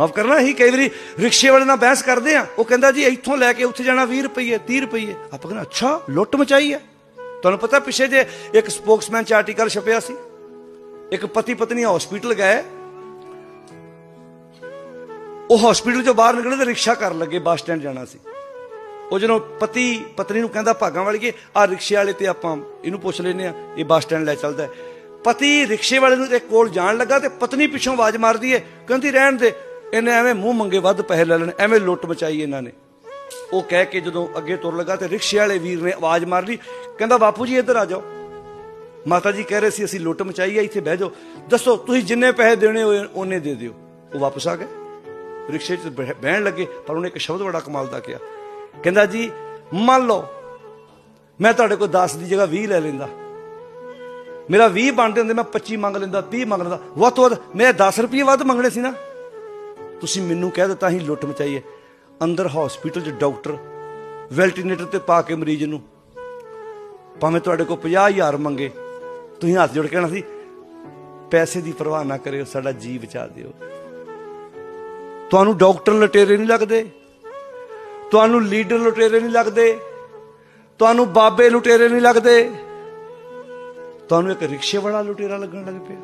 ਮਾਫ ਕਰਨਾ, ਅਸੀਂ ਕਈ ਵਾਰੀ ਰਿਕਸ਼ੇ ਵਾਲੇ ਨਾਲ ਬਹਿਸ ਕਰਦੇ ਆ ਉਹ ਕਹਿੰਦਾ, ਜੀ, ਇੱਥੋਂ ਲੈ ਕੇ ਉੱਥੇ ਜਾਣਾ 20 ਰੁਪਏ 30 ਰੁਪਏ ਆਪਾਂ ਕਹਿੰਦਾ, ਅੱਛਾ, ਲੁੱਟ ਮਚਾਈ ਹੈ ਤੁਹਾਨੂੰ ਪਤਾ ਪਿੱਛੇ ਜੇ ਇੱਕ ਸਪੋਕਸਮੈਨ ਚ ਆਰਟੀਕਲ ਛਪਿਆ ਸੀ, ਇੱਕ ਪਤੀ ਪਤਨੀ ਹਸਪੀਟਲ ਗਏ। ਉਹ ਹਸਪੀਟਲ ਚੋਂ ਬਾਹਰ ਨਿਕਲੇ ਤੇ ਰਿਕਸ਼ਾ ਕਰਨ ਲੱਗੇ, ਬੱਸ ਸਟੈਂਡ ਜਾਣਾ ਸੀ। ਉਹ ਜਦੋਂ ਪਤੀ ਪਤਨੀ ਨੂੰ ਕਹਿੰਦਾ, ਭਾਗਾਂ ਵਾਲੀਏ ਆ ਰਿਕਸ਼ੇ ਵਾਲੇ ਤੇ ਆਪਾਂ ਇਹਨੂੰ ਪੁੱਛ ਲੈਨੇ ਆ ਇਹ ਬੱਸ ਸਟੈਂਡ ਲੈ ਚੱਲਦਾ ਪਤੀ ਰਿਕਸ਼ੇ ਵਾਲੇ ਨੂੰ ਤੇ ਕੋਲ ਜਾਣ ਲੱਗਾ ਤੇ ਪਤਨੀ ਪਿੱਛੋਂ ਆਵਾਜ਼ ਮਾਰਦੀ ਏ ਕਹਿੰਦੀ ਰਹਿਣ ਦੇ। ਇਹਨੇ ਐਵੇਂ ਮੂੰਹ ਮੰਗੇ ਵੱਧ ਪੈਸੇ ਲੈ ਲੈਣ, ਐਵੇਂ ਲੁੱਟ ਮਚਾਈ ਇਹਨਾਂ ਨੇ। ਉਹ ਕਹਿ ਕੇ ਜਦੋਂ ਅੱਗੇ ਤੁਰ ਲੱਗਾ ਤੇ ਰਿਕਸ਼ੇ ਵਾਲੇ ਵੀਰ ਨੇ ਆਵਾਜ਼ ਮਾਰ ਲਈ, ਕਹਿੰਦਾ, ਬਾਪੂ ਜੀ, ਇੱਧਰ ਆ ਜਾਓ। ਮਾਤਾ ਜੀ ਕਹਿ ਰਹੇ ਸੀ, ਅਸੀਂ ਲੁੱਟ ਮਚਾਈ ਹੈ ਇੱਥੇ ਬਹਿ ਜਾਓ। ਦੱਸੋ, ਤੁਸੀਂ ਜਿੰਨੇ ਪੈਸੇ ਦੇਣੇ ਹੋਏ, ਉਹਨੇ ਦੇ ਦਿਓ। ਉਹ ਵਾਪਸ ਆ ਗਏ। ਰਿਕਸ਼ੇ 'ਚ ਬਹਿ- ਬਹਿਣ ਲੱਗੇ, ਪਰ ਉਹਨੇ ਇੱਕ ਸ਼ਬਦ ਬੜਾ ਕਮਾਲ ਦਾ ਕਿਹਾ। ਕਹਿੰਦਾ, ਜੀ, ਮੰਨ ਲਓ, ਮੈਂ ਤੁਹਾਡੇ ਕੋਲ 10 ਦੀ ਜਗ੍ਹਾ 20 ਲੈ ਲੈਂਦਾ। ਮੇਰਾ 20 ਬਣਦੇ ਹੁੰਦੇ, ਮੈਂ 25 ਮੰਗ ਲੈਂਦਾ 30 ਮੰਗ ਲੈਂਦਾ। ਵੱਧ ਤੋਂ ਵੱਧ ਮੇਰੇ 10 ਰੁਪਏ ਵੱਧ ਮੰਗਣੇ ਸੀ ਨਾ। ਤੁਸੀਂ ਮੈਨੂੰ ਕਹਿ ਦਿੱਤਾ ਅਸੀਂ ਲੁੱਟ ਮਚਾਈਏ ਅੰਦਰ ਹਸਪੀਟਲ 'ਚ ਡਾਕਟਰ ਵੈਲਟੀਨੇਟਰ ਤੇ ਪਾ ਕੇ ਮਰੀਜ਼ ਨੂੰ। ਭਾਵੇਂ ਤੁਹਾਡੇ ਕੋਲ 50000 ਮੰਗੇ, ਤੁਸੀਂ ਹੱਥ ਜੋੜ ਕੇ ਕਹਿਣਾ ਸੀ, ਪੈਸੇ ਦੀ ਪਰਵਾਹ ਨਾ ਕਰਿਓ, ਸਾਡਾ ਜੀ ਬਚਾ ਦਿਓ। ਤੁਹਾਨੂੰ ਡਾਕਟਰ ਲਟੇਰੇ ਨਹੀਂ ਲੱਗਦੇ। ਤੁਹਾਨੂੰ ਲੀਡਰ ਲੁਟੇਰੇ ਨਹੀਂ ਲੱਗਦੇ। ਤੁਹਾਨੂੰ ਬਾਬੇ ਲੁਟੇਰੇ ਨਹੀਂ ਲੱਗਦੇ। ਤੁਹਾਨੂੰ ਇੱਕ ਰਿਕਸ਼ੇ ਵਾਲਾ ਲੁਟੇਰਾ ਲੱਗਣ ਲੱਗ ਪਿਆ।